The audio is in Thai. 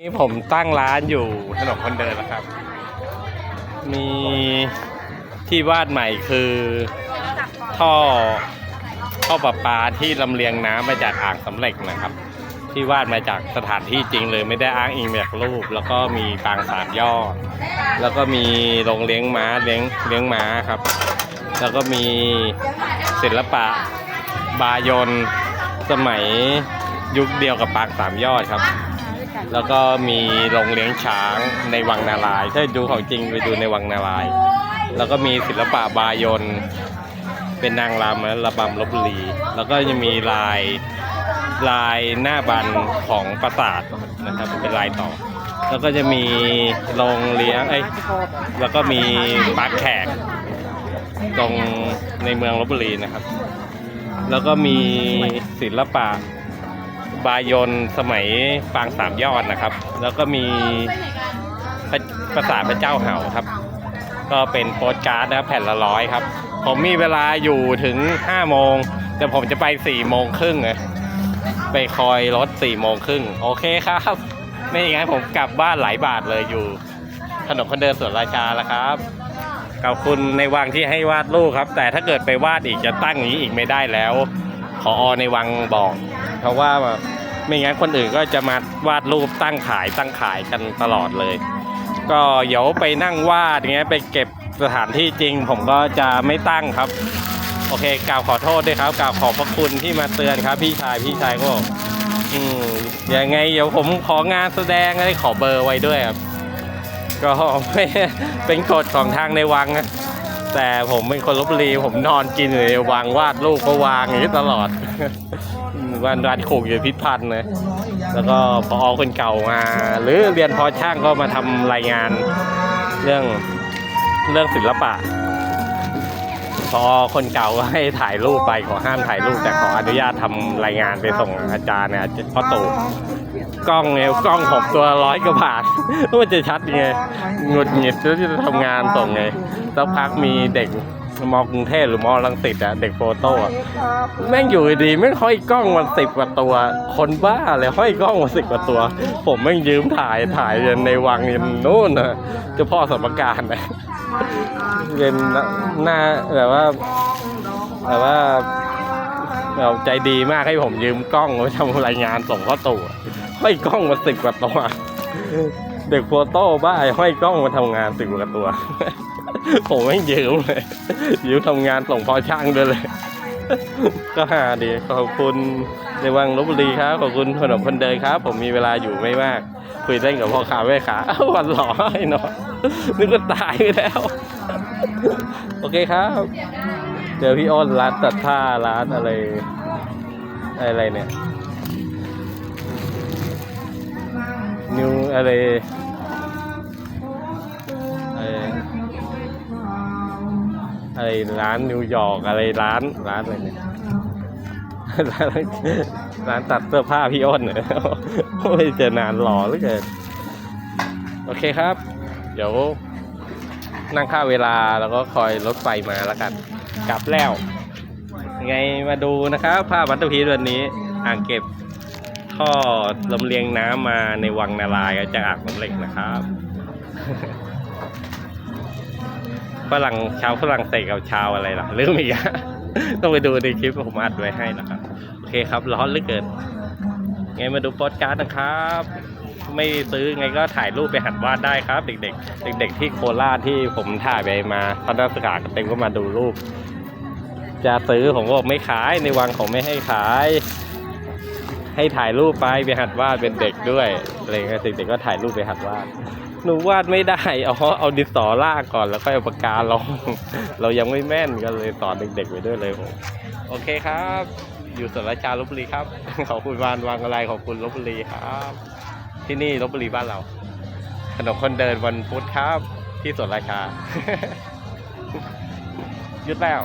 นี่ผมตั้งร้านอยู่ถนนคนเดินแล้วครับ มีที่วาดใหม่คือท่อท่อประปาที่ลำเลียงน้ำมาจากอ่างสำเร็จนะครับ ที่วาดมาจากสถานที่จริงเลยไม่ได้อ้างอิงมาจากรูป แล้วก็มีปางสามยอด แล้วก็มีโรงเลี้ยงม้าเลี้ยงเลี้ยงม้าครับ แล้วก็มีศิลปะบายนสมัยยุคเดียวกับปางสามยอดครับ แล้วก็มีโรงเลี้ยงช้างในวังนารายถ้าดูของจริงไปดูในวังนาราย แล้วก็มีศิลปะบายน เป็นนางรำและระบำลบบุรี แล้วก็ยังมีลายลายหน้าบันของปราสาทนะครับ เป็นลายต่อ แล้วก็จะมีโรงเลี้ยงเอ้แล้วก็มีปาร์คแขก ตรงในเมืองลบบุรีนะครับ แล้วก็มีศิลปะ บายนสมัยปางสามยอดนะครับ แล้วก็มีพระปราสาทพระเจ้าเห่าครับ ก็เป็นโปสการ์ดนะแผ่นละร้อยครับ ผมมีเวลาอยู่ถึง5โมง แต่ผมจะไป4โมงครึ่งเลยไปคอยรถ4โมงครึ่งโอเคครับ ไม่อย่างนั้นผมกลับบ้านหลายบาทเลยอยู่ถนนคนเดินสวนราชาแล้วครับขอบคุณในวังที่ให้วาดรูปครับ แต่ถ้าเกิดไปวาดอีกจะตั้งอย่างนี้อีกไม่ได้แล้ว ขออในวังบอก เพราะว่าไม่งั้นคนอื่นก็จะมาวาดรูปตั้งขายตั้งขายกันตลอดเลย ก็เดี๋ยวไปนั่งวาดอย่างเงี้ยไปเก็บสถานที่จริง ผมก็จะไม่ตั้งครับ โอเคกล่าวขอโทษด้วยครับกล่าวขอบพระคุณที่มาเตือนครับ พี่ชายพี่ชายก็บอกอืมยังไงเดี๋ยวผมของานแสดงให้ขอเบอร์ไว้ด้วยครับก็ไม่เป็นกฎของทางในวังนะแต่ผมเป็นคนลบบุรีผมนอนกินอยู่ในวังวาดรูปก็วางอย่างนี้ตลอด วันวันขู่อยู่พิษพันธ์เลยแล้วก็พอคนเก่ามา หรือเรียนพอช่างก็มาทำรายงานเรื่องเรื่องศิลปะ พอคนเก่าก็ให้ถ่ายรูปไปขอห้ามถ่ายรูปแต่ขออนุญาตทำรายงานไปส่งอาจารย์เนี่ยพ่อตู่กล้องเนี่ยกล้องผมตัวร้อยกว่าบาทมันจะชัดยังไงหงุดหงิดแล้วจะทำงานส่งไงสักพักมีเด็ก มอกรุงเทพหรือมอลังสิตอะเด็กโฟโต้อะแม่งอยู่ดีๆแม่งห้อยกล้องมาสิบกว่าตัว คนบ้าเลยห้อยกล้องมาสิบกว่าตัว ผมแม่งยืมถ่ายถ่ายยันในวังยันนู่นนะเจ้าพ่อสมการนะเป็นหน้าแบบว่าแบบว่าเราใจดีมากให้ผมยืมกล้องไว้ทำรายงานส่งพ่อตู่ห้อยกล้องมาสิบกว่าตัวเด็กโฟโต้บ้าไอ้ห้อยกล้องมาทำงานสิบกว่าตัว ผมไม่ยืมเลยยืมทำงานส่งพอช่างด้วยเลย ก็หาดีขอบคุณในวังลบบุรีครับ ขอบคุณขนมคนเดินครับ ผมมีเวลาอยู่ไม่มาก คุยเล่นกับพ่อค้าแม่ค้าอ้าววันหล่อไอ้เนาะนึกว่าตายไปแล้ว โอเคครับ เจอพี่อ้นร้านตัดผ้าร้านอะไร อะไรเนี่ยนิวอะไร ไรร้านนิวยอร์กอะไรร้านร้านอะไรเนี่ยร้านร้านตัดเสื้อผ้าพี่อ้นเนี่ยไม่เจอนานหล่อเหลือเกินโอเคครับ เดี๋ยวนั่งค่าเวลาแล้วก็คอยรถไฟมาแล้วกัน กลับแล้ว ไงมาดูนะครับภาพวัตถุพีวันนี้ อ่างเก็บท่อลำเลียงน้ำมาในวังนารายจากอ่างสำเร็จนะครับ ฝรั่งชาวฝรั่งเศสกับชาวอะไรล่ะลืมอีกอะต้องไปดูในคลิปผมอัดไว้ให้นะครับโอเคครับร้อนเหลือเกินไงมาดูโปสการ์ดนะครับ ไม่ซื้อไงก็ถ่ายรูปไปหัดวาดได้ครับ เด็กๆ เด็ก ๆ ที่โคราชที่ผมถ่ายไปมาตอนนักศึกษากันเต็มก็มาดูรูป จะซื้อผมก็บอกไม่ขายในวังผมไม่ให้ขาย ให้ถ่ายรูปไปไปหัดวาดเป็นเด็กด้วยอะไรเงี้ยเด็กๆก็ถ่ายรูปไปหัดวาด หนูวาดไม่ได้ เอาเอาดินสอลากก่อนแล้วค่อยเอาปากกาลอง เรายังไม่แม่นก็เลยสอนเด็กๆไปด้วยเลยผมโอเคครับ อยู่สวนราชาลบบุรีครับ ขอบคุณวานวังอะไรขอบคุณลบบุรีครับ ที่นี่ลบบุรีบ้านเรา ขนมคนเดินวันพุธครับ ที่สวนราชาหยุดแล้ว